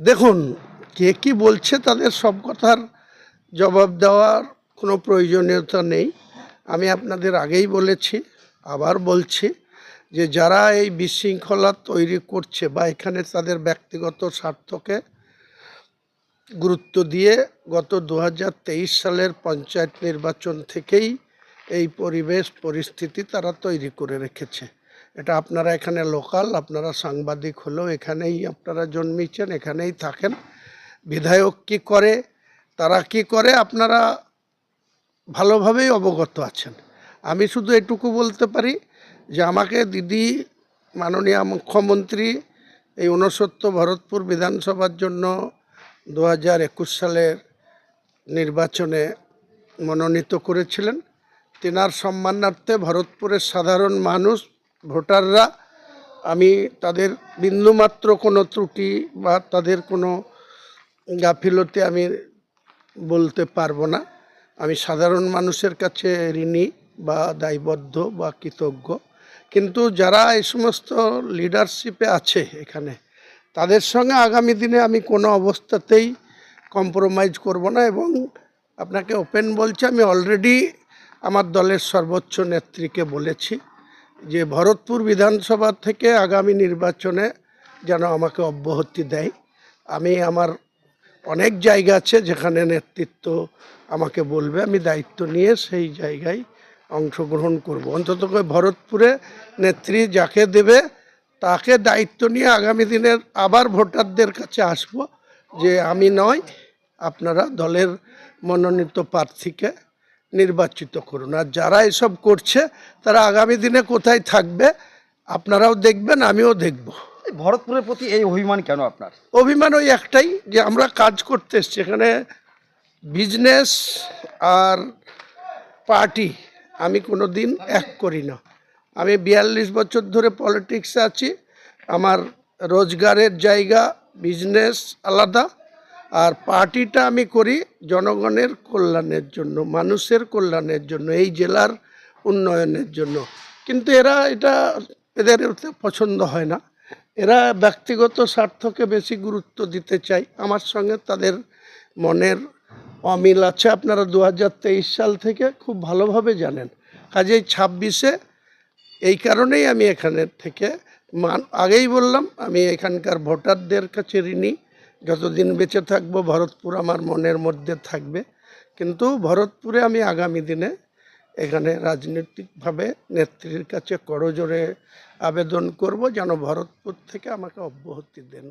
দেখুন, কে কি বলছে তাদের সব কথার জবাব দেওয়ার কোনো প্রয়োজনীয়তা নেই। আমি আপনাদের আগেই বলেছি, আবার বলছি যে যারা এই বিশৃঙ্খলা তৈরি করছে বা এখানে তাদের ব্যক্তিগত স্বার্থকে গুরুত্ব দিয়ে গত দু হাজার তেইশ সালের পঞ্চায়েত নির্বাচন থেকেই এই পরিবেশ পরিস্থিতি তারা তৈরি করে রেখেছে। এটা আপনারা এখানে লোকাল, আপনারা সাংবাদিক হলেও এখানেই আপনারা জন্মেছেন, এখানেই থাকেন। বিধায়ক কি করে, তারা কি করে, আপনারা ভালোভাবেই অবগত আছেন। আমি শুধু এটুকু বলতে পারি যে আমাকে দিদি, মাননীয় মুখ্যমন্ত্রী এই ঊনসত্তর ভরতপুর বিধানসভার জন্য দু হাজার একুশ সালের নির্বাচনে মনোনীত করেছিলেন। তেনার সম্মানার্থে ভরতপুরের সাধারণ মানুষ ভোটাররা, আমি তাদের বিন্দুমাত্র কোনো ত্রুটি বা তাদের কোনো গাফিলতি আমি বলতে পারব না। আমি সাধারণ মানুষের কাছে ঋণী বা দায়বদ্ধ বা কৃতজ্ঞ। কিন্তু যারা এই সমস্ত লিডারশিপে আছে এখানে, তাদের সঙ্গে আগামী দিনে আমি কোনো অবস্থাতেই কম্প্রোমাইজ করব না এবং আপনাকে ওপেন বলছি, আমি অলরেডি আমার দলের সর্বোচ্চ নেত্রীকে বলেছি। যে ভরতপুর বিধানসভা থেকে আগামী নির্বাচনে যেন আমাকে অব্যাহতি দেয়। আমি আমার অনেক জায়গা আছে যেখানে নেতৃত্ব আমাকে বলবে, আমি দায়িত্ব নিয়ে সেই জায়গায় অংশগ্রহণ করব। অন্তত ভরতপুরে নেত্রী যাকে দেবে, তাকে দায়িত্ব নিয়ে আগামী দিনের আবার ভোটারদের কাছে আসব যে আমি নয়, আপনারা দলের মনোনীত প্রার্থীকে নির্বাচিত করুন। আর যারা এসব করছে তারা আগামী দিনে কোথায় থাকবে আপনারাও দেখবেন আমিও দেখব। ভরতপুরের প্রতি এই অভিমান কেন আপনার? অভিমান ওই একটাই যে আমরা কাজ করতে এসছি। এখানে বিজনেস আর পার্টি আমি কোনো দিন এক করি না। আমি বিয়াল্লিশ বছর ধরে পলিটিক্সে আছি। আমার রোজগারের জায়গা বিজনেস আলাদা। আর পার্টিটা আমি করি জনগণের কল্যাণের জন্য, মানুষের কল্যাণের জন্য, এই জেলার উন্নয়নের জন্য। কিন্তু এরা এটা এদের পছন্দ হয় না। এরা ব্যক্তিগত স্বার্থকে বেশি গুরুত্ব দিতে চায়। আমার সঙ্গে তাদের মনের অমিল আছে, আপনারা দু হাজার তেইশ সাল থেকে খুব ভালোভাবে জানেন। কাজেই ছাব্বিশে এই কারণেই আমি এখানে থেকে মান, আগেই বললাম, আমি এখানকার ভোটারদের কাছে ঋণী। যতদিন বেঁচে থাকব, ভরতপুর আমার মনের মধ্যে থাকবে। কিন্তু ভরতপুরে আমি আগামী দিনে এখানে রাজনৈতিকভাবে নেত্রীর কাছে করজোরে আবেদন করব, যেন ভরতপুর থেকে আমাকে অব্যাহতি দেন।